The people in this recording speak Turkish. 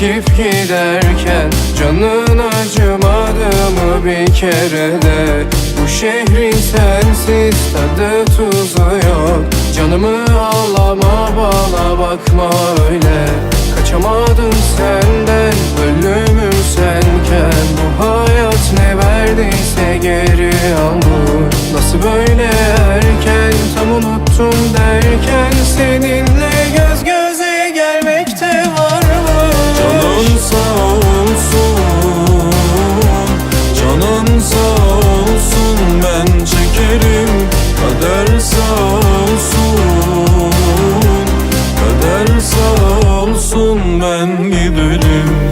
çekip giderken Canın acımadı mı bir kere de? Bu şehrin sensiz tadı tuzu yok. Canımı ağlama bana bakma öyle. Kaçamadım senden ölümüm senken. Bu hayat ne verdiyse geri almış Nasıl böyle Canın sağ olsun Ben çekerim. Kader sağ olsun Kader sağ olsun Ben giderim